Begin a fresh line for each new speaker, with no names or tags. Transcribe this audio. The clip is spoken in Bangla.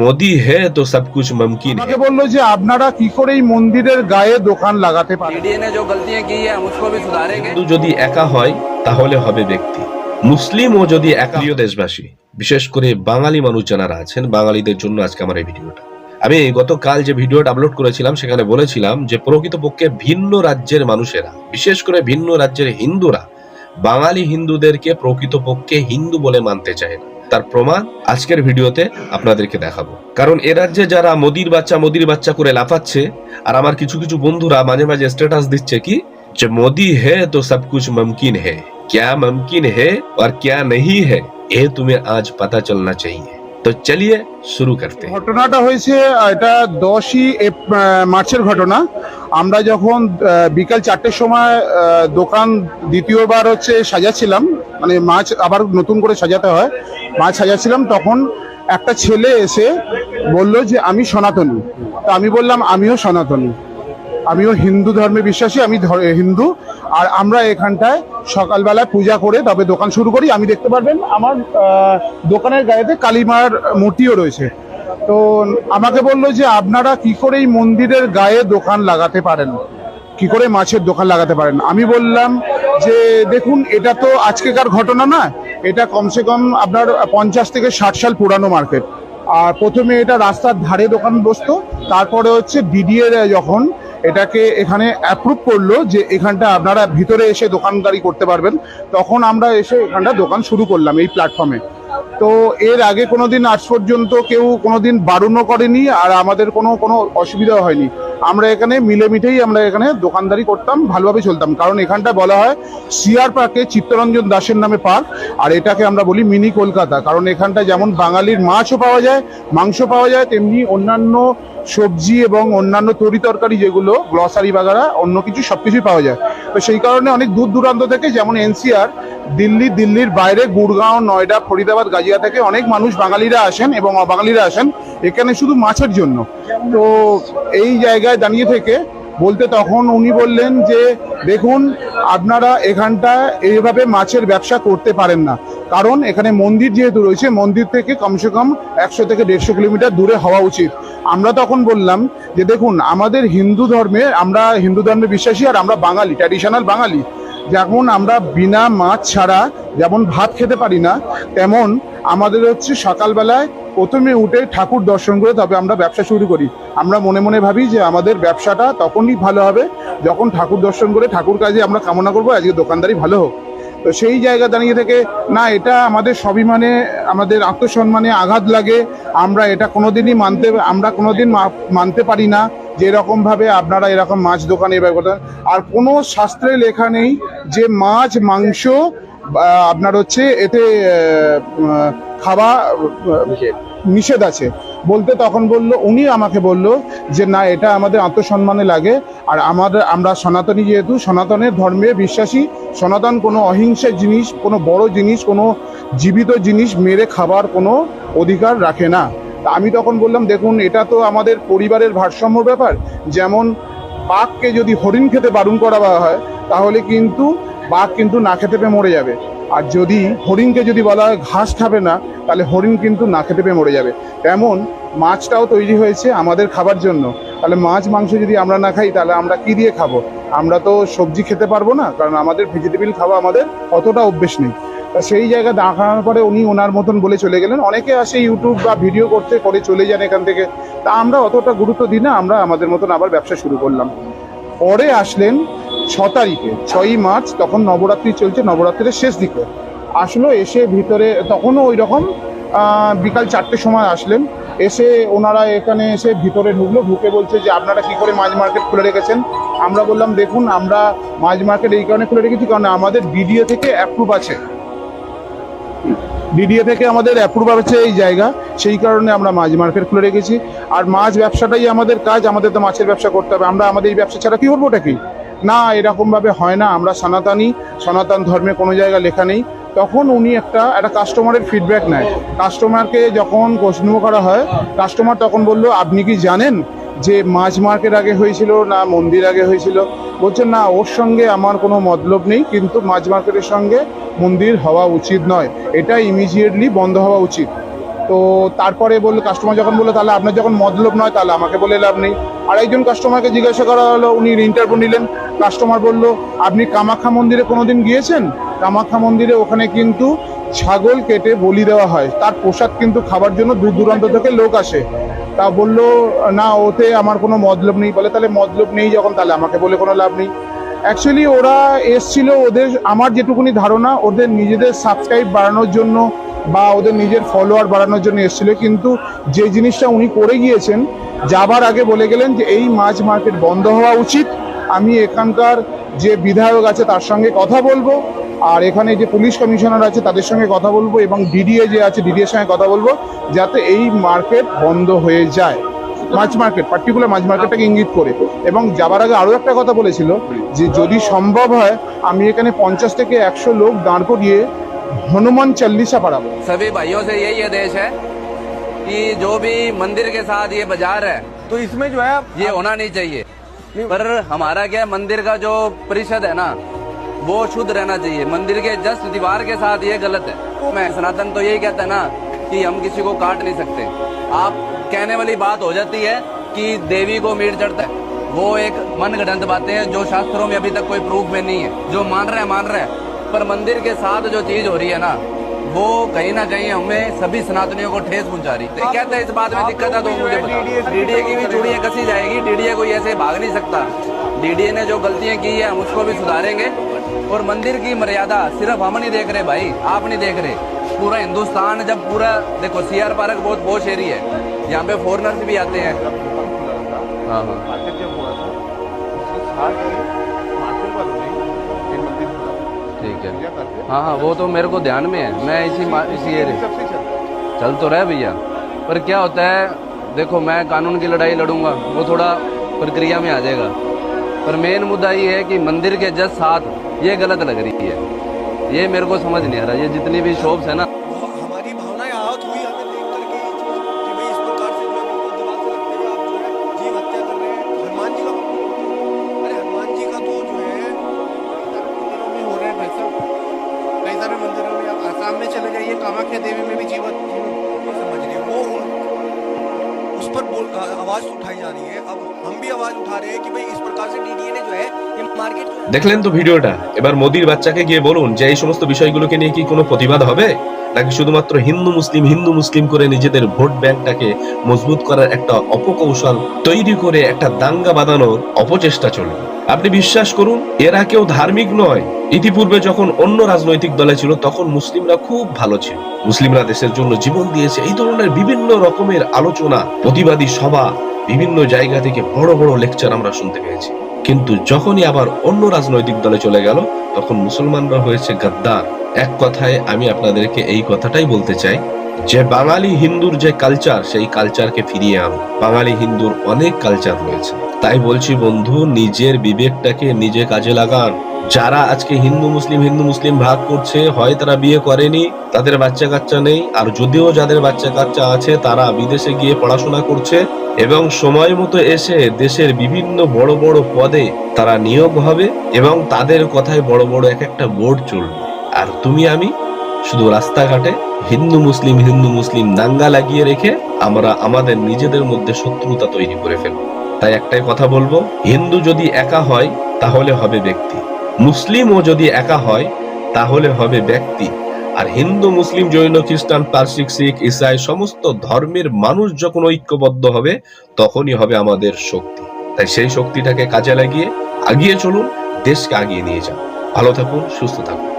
মোদি হে তো সব কিছু মুমকিন
আমাকে বলল যে আপনারা কি করে এই মন্দিরের গায়ে দোকান লাগাতে পারেন?
ইন্ডিয়ানে যে গলতি কি হ্যায় উসকো ভি সুধারেঙ্গে।
হিন্দু যদি একা হয় তাহলে হবে ব্যক্তি। মুসলিম ও যদি একা প্রিয় দেশবাসী বিশেষ করে বাঙালি মানুষ যারা আছেন বাঙালিদের জন্য আজকে আমার এই ভিডিওটা। আমি গতকাল যে ভিডিওটা আপলোড করেছিলাম সেখানে বলেছিলাম যে প্রকৃতপক্ষে ভিন্ন রাজ্যের মানুষেরা বিশেষ করে ভিন্ন রাজ্যের হিন্দুরা বাঙালি হিন্দুদেরকে প্রকৃতপক্ষে হিন্দু বলে মানতে চায় না। তার প্রমাণ আজকের ভিডিওতে আপনাদেরকে দেখাবো। কারণ এ রাজ্যে যারা মোদির বাচ্চা মোদির বাচ্চা করে লাফাচ্ছে, আর আমার কিছু কিছু বন্ধুরা মাঝে মাঝে স্ট্যাটাস দিচ্ছে কি, যে মোদি হে তো সব কুছ মমকিন হে, ক্যা মমকিন হে আর ক্যা নেই হে, এ তুমি আজ পাতা চলনা চাইয়ে। তো চলিয়ে শুরু করতে
ঘটনাটা হয়েছে এটা দশই মার্চের ঘটনা। আমরা যখন বিকাল চারটের সময় দোকান দ্বিতীয়বার হচ্ছে সাজাচ্ছিলাম মানে মাছ আবার নতুন করে সাজাতে হয়, মাছ সাজাচ্ছিলাম, তখন একটা ছেলে এসে বলল যে, আমি সনাতনী। তো আমি বললাম, আমিও সনাতনী। আমিও হিন্দু ধর্মে বিশ্বাসী, আমি হিন্দু। আর আমরা এখানটায় সকালবেলায় পূজা করে তবে দোকান শুরু করি। আমি দেখতে পারবেন আমার দোকানের গায়েতে কালীমার মূর্তিও রয়েছে। তো আমাকে বলল যে আপনারা কি করে এই মন্দিরের গায়ে দোকান লাগাতে পারেন? কি করে মাছের দোকান লাগাতে পারেন? আমি বললাম যে, দেখুন, এটা তো আজকেকার ঘটনা না। এটা কমসে কম আপনার পঞ্চাশ থেকে ষাট সাল পুরানো মার্কেট। আর প্রথমে এটা রাস্তার ধারে দোকান বসতো, তারপরে হচ্ছে বিডিএ যখন এটাকে এখানে অ্যাপ্রুভ করল যে এখানটা আপনারা ভিতরে এসে দোকানদারি করতে পারবেন। তখন আমরা এসে এখানটা দোকান শুরু করলাম এই প্ল্যাটফর্মে তো এর আগে কোনো দিন আজ পর্যন্ত কেউ কোনো দিন বারণও করেনি আর আমাদের কোনো কোনো অসুবিধা হয়নি। আমরা এখানে মিলেমিটেই আমরা এখানে দোকানদারি করতাম, ভালোভাবে চলতাম। কারণ এখানটা বলা হয় সিআর পার্কে চিত্তরঞ্জন দাসের নামে পার্ক, আর এটাকে আমরা বলি মিনি কলকাতা। কারণ এখানটা যেমন বাঙালির মাছও পাওয়া যায়, মাংস পাওয়া যায়, তেমনি অন্যান্য সবজি এবং অন্যান্য তরি তরকারি যেগুলো গ্লসারি বাগারা অন্য কিছু সব কিছুই পাওয়া যায়। তো সেই কারণে অনেক দূর দূরান্ত থেকে যেমন এনসিআর, দিল্লি, দিল্লির বাইরে গুড়গাঁও নয়ডা, ফরিদাবাদ, গাজিয়া থেকে অনেক মানুষ বাঙালিরা আসেন এবং অবাঙালিরা আসেন এখানে শুধু মাছের জন্য। তো এই জায়গায় দাঁড়িয়ে থেকে বলতে তখন উনি বললেন যে, দেখুন, আপনারা এখানটা এইভাবে মাছের ব্যবসা করতে পারেন না। কারণ এখানে মন্দির যেহেতু রয়েছে, মন্দির থেকে কমসে কম একশো থেকে দেড়শো কিলোমিটার দূরে হওয়া উচিত। আমরা তখন বললাম যে, দেখুন, আমাদের হিন্দু ধর্মে, আমরা হিন্দু ধর্মে বিশ্বাসী আর আমরা বাঙালি ট্র্যাডিশনাল বাঙালি। যেমন আমরা বিনা মাছ ছাড়া যেমন ভাত খেতে পারি না, তেমন আমাদের হচ্ছে সকালবেলায় প্রথমে উঠে ঠাকুর দর্শন করে তবে আমরা ব্যবসা শুরু করি। আমরা মনে মনে ভাবি যে আমাদের ব্যবসাটা তখনই ভালো হবে, যখন ঠাকুর দর্শন করে ঠাকুর কাজে আমরা কামনা করব, আজকে দোকানদারি ভালো হোক। তো সেই জায়গা দাঁড়িয়ে থেকে, না, এটা আমাদের স্বাভিমানে, আমাদের আত্মসম্মানে আঘাত লাগে। আমরা এটা কোনোদিনই মানতে, আমরা কোনোদিন মানতে পারি না যে এরকম ভাবে আপনারা এরকম মাছ দোকানে এবার করেন। আর কোনো শাস্ত্রে লেখা নেই যে মাছ, মাংস আপনার হচ্ছে এতে খাওয়া নিষেধ আছে। বলতে তখন বলল, উনি আমাকে বলল যে, না, এটা আমাদের আত্মসম্মানে লাগে। আর আমাদের, আমরা সনাতনী যেহেতু, সনাতনের ধর্মে বিশ্বাসী, সনাতন কোনো অহিংসার জিনিস, কোনো বড় জিনিস, কোনো জীবিত জিনিস মেরে খাবার কোনো অধিকার রাখে না। তা আমি তখন বললাম, দেখুন, এটা তো আমাদের পরিবারের ভারসাম্য ব্যাপার। যেমন পাককে যদি হরিণ খেতে বারণ করা হয়, তাহলে কিন্তু বাঘ কিন্তু না খেতে পেয়ে মরে যাবে। আর যদি হরিণকে যদি বলা হয় ঘাস খাবে না, তাহলে হরিণ কিন্তু না খেতে পেয়ে মরে যাবে। তেমন মাছটাও তৈরি হয়েছে আমাদের খাবার জন্য। তাহলে মাছ, মাংস যদি আমরা না খাই, তাহলে আমরা কি দিয়ে খাব? আমরা তো সবজি খেতে পারব না, কারণ আমাদের ভেজিটেবিল খাওয়া আমাদের অতটা অভ্যেস নেই। তা সেই জায়গা দেখানোর পরে উনি ওনার মতন বলে চলে গেলেন। অনেকে আসে ইউটিউব বা ভিডিও করতে, করে চলে যান এখান থেকে। তা আমরা অতটা গুরুত্ব দিই না, আমরা আমাদের মতন আবার ব্যবসা শুরু করলাম। পরে আসলেন ছ তারিখে, ছয়ই মার্চ তখন নবরাত্রি চলছে, নবরাত্রির শেষ দিকে। আসলো, এসে ভিতরে তখনও ওই রকম বিকাল চারটের সময় আসলেন। এসে ওনারা এখানে এসে ভিতরে ঢুকলো, ঢুকে বলছে যে, আপনারা কি করে মাছ মার্কেট খুলে রেখেছেন? আমরা বললাম, দেখুন, আমরা মাছ মার্কেট এই কারণে খুলে রেখেছি, কারণ আমাদের বিডিও থেকে অ্যাপ্রুভ আছে। ডিডিএ থেকে আমাদের অ্যাপ্রুভ আছে এই জায়গা, সেই কারণে আমরা মাছ মার্কেট খুলে রেখেছি। আর মাছ ব্যবসাটাই আমাদের কাজ, আমাদের তো মাছের ব্যবসা করতে হবে। আমরা আমাদের এই ব্যবসা ছাড়া কি করব ওটা কি? না, এরকমভাবে হয় না, আমরা সনাতনী, সনাতন ধর্মে কোনো জায়গায় লেখা নেই। তখন উনি একটা একটা কাস্টমারের ফিডব্যাক নেয়। কাস্টমারকে যখন প্রশ্ন করা হয় কাস্টমার তখন বলল, আপনি কি জানেন যে মাছ মার্কেট আগে হয়েছিল না মন্দির আগে হয়েছিল? বলছেন না, ওর সঙ্গে আমার কোনো মতলব নেই, কিন্তু মাছ মার্কেটের সঙ্গে মন্দির হওয়া উচিত নয়। এটা ইমিডিয়েটলি বন্ধ হওয়া উচিত। তো তারপরে বলল কাস্টমার যখন বলল, তাহলে আপনার যখন মতলব নয়, তাহলে আমাকে বলে লাভ নেই। আর একজন কাস্টমারকে জিজ্ঞাসা করা হলো, উনি ইন্টারভিউ নিলেন। কাস্টমার বলল, আপনি কামাখ্যা মন্দিরে কোনোদিন গিয়েছেন? কামাখ্যা মন্দিরে ওখানে কিন্তু ছাগল কেটে বলি দেওয়া হয়। তার প্রসাদ কিন্তু খাবার জন্য দূর দূরান্ত থেকে লোক আসে। তা বলল, না, ওতে আমার কোনো মতলব নেই। বলে, তাহলে মতলব নেই যখন, তাহলে আমাকে বলে কোনো লাভ নেই। অ্যাকচুয়ালি ওরা এসছিল ওদের, আমার যেটুকুনি ধারণা, ওদের নিজেদের সাবস্ক্রাইব বাড়ানোর জন্য বা ওদের নিজের ফলোয়ার বাড়ানোর জন্য এসেছিল। কিন্তু যে জিনিসটা উনি করে গিয়েছেন, যাবার আগে বলে গেলেন যে এই মাছ মার্কেট বন্ধ হওয়া উচিত। আমি এখানকার যে বিধায়ক আছে তার সঙ্গে কথা বলব, আর এখানে যে পুলিশ কমিশনার আছে তাদের সঙ্গে কথা বলব এবং ডিডিএ যে আছে ডিডিএর সঙ্গে কথা বলব, যাতে এই মার্কেট বন্ধ হয়ে যায়। মাছ মার্কেট পার্টিকুলার মাছ মার্কেটটাকে ইঙ্গিত করে। এবং যাবার আগে আরও একটা কথা বলেছিল যে যদি সম্ভব হয়, আমি এখানে পঞ্চাশ থেকে একশো লোক দাঁড় করিয়ে हनुमान चालीसा पढ़ा
सभी भाइयों से यही आदेश है कि जो भी मंदिर के साथ ये बाज़ार है
तो इसमें जो है
ये होना नहीं चाहिए। पर हमारा क्या मंदिर का जो परिषद है ना वो शुद्ध रहना चाहिए। मंदिर के जस्ट दीवार के साथ ये गलत है। मैं सनातन तो यही कहता है ना कि हम किसी को काट नहीं सकते। आप कहने वाली बात हो जाती है कि देवी को मीट चढ़ता है। वो एक मन गणत बातें हैं जो शास्त्रों में अभी तक कोई प्रूफ में नहीं है। जो मान रहे हैं मान रहे है। पर मंदिर के साथ जो चीज़ हो रही है ना वो कहीं ना कहीं हमें सभी सनातनियों को ठेस पहुँचा रही है। तो कहते हैं इस बात में दिक्कत है तो मुझे बताओ। डीडीए की भी चूड़ियाँ कसी जाएगी डीडीए कोई ऐसे भाग नहीं सकता। डीडीए ने जो गलतियाँ की है हम उसको भी सुधारेंगे। और मंदिर की मर्यादा सिर्फ़ हम नहीं देख रहे भाई आप नहीं देख रहे। पूरा हिंदुस्तान जब पूरा देखो सी आर पार्क बहुत बहुत एरिया है। यहाँ पे फॉरनर्स भी आते हैं। हाँ हाँ। ठीक है हाँ वो तो मेरे को ध्यान में है। मैं इसी इसी
है
चल तो रहा भैया। पर क्या होता है, देखो, मैं कानून की लड़ाई लड़ूँगा, वो थोड़ा प्रक्रिया में आ जाएगा। पर मेन मुद्दा ये है कि मंदिर के जस्ट साथ, ये गलत लग रही है। ये मेरे को समझ नहीं आ रहा। ये जितनी भी शॉप्स है ना
जाइए कामाख्या देवी में भी जीवन जीवन समझ रही है वो उन- उस पर बोल आ- आवाज उठाई जा रही है अब हम भी आवाज उठा रहे हैं कि भाई इस प्रकार से डीडीए ने जो है ये मार्केट जो है
দেখলেন তো ভিডিওটা এবার মোদির বাচ্চাকে গিয়ে বলুন যে এই সমস্ত বিষয়গুলোকে নিয়ে কি কোনো প্রতিবাদ হবে নাকি শুধুমাত্র হিন্দু মুসলিম হিন্দু মুসলিম করে নিজেদের ভোট ব্যাংকটাকে মজবুত করার একটা অপকৌশল তৈরি করে একটা দাঙ্গা বাঁধানোর অপচেষ্টা চলবে আপনি বিশ্বাস করুন, এরা কেউ ধার্মিক নয়। ইতিপূর্বে যখন অন্য রাজনৈতিক দলে ছিল, তখন মুসলিমরা খুব ভালো ছিল। মুসলিমরা দেশের জন্য জীবন দিয়েছে। এই ধরনের বিভিন্ন রকমের আলোচনা, প্রতিবাদী সভা, বিভিন্ন জায়গা থেকে বড় বড় লেকচার আমরা শুনতে পেয়েছি। কিন্তু যখনই আবার অন্য রাজনৈতিক দলে চলে গেল, তখন মুসলমানরা হয়েছে গাদ্দার। এক কথায় আমি আপনাদেরকে এই কথাটাই বলতে চাই, যে বাঙালি হিন্দুর যে কালচার সেই কালচারকে ফিরিয়ে আনো বাঙালি হিন্দুর অনেক কালচার রয়েছে। তাই বলছি বন্ধু, নিজের বিবেকটাকে নিজে কাজে লাগান। যারা আজকে হিন্দু মুসলিম হিন্দু মুসলিম ভাগ করছে, হয় তারা বিয়ে করেনি, তাদের বাচ্চা কাচ্চা নেই, আর যদিও যাদের বাচ্চা কাচ্চা আছে, তারা বিদেশে গিয়ে পড়াশোনা করছে, এবং সময় মতো এসে দেশের বিভিন্ন বড় বড় পদে তারা নিয়োগ হবে, এবং তাদের কথায় বড় বড় এক একটা বোর্ড চলবে। আর তুমি আমি শুধু রাস্তাঘাটে হিন্দু মুসলিম হিন্দু মুসলিম দাঙ্গা লাগিয়ে রেখে আমরা আমাদের নিজেদের মধ্যে শত্রুতা তৈরি করে ফেলব। তাই একটাই কথা বলব, হিন্দু যদি একা হয়, তাহলে হবে ব্যক্তি। মুসলিমও যদি একা হয়, তাহলে হবে ব্যক্তি। আর হিন্দু, মুসলিম, জৈন, খ্রিস্টান পার্সিক শিখ, ইসাই, সমস্ত ধর্মের মানুষ যখন ঐক্যবদ্ধ হবে, তখনই হবে আমাদের শক্তি। তাই সেই শক্তিটাকে কাজে লাগিয়ে আগিয়ে চলুন, দেশকে আগিয়ে নিয়ে যান। ভালো থাকুন, সুস্থ থাকুন।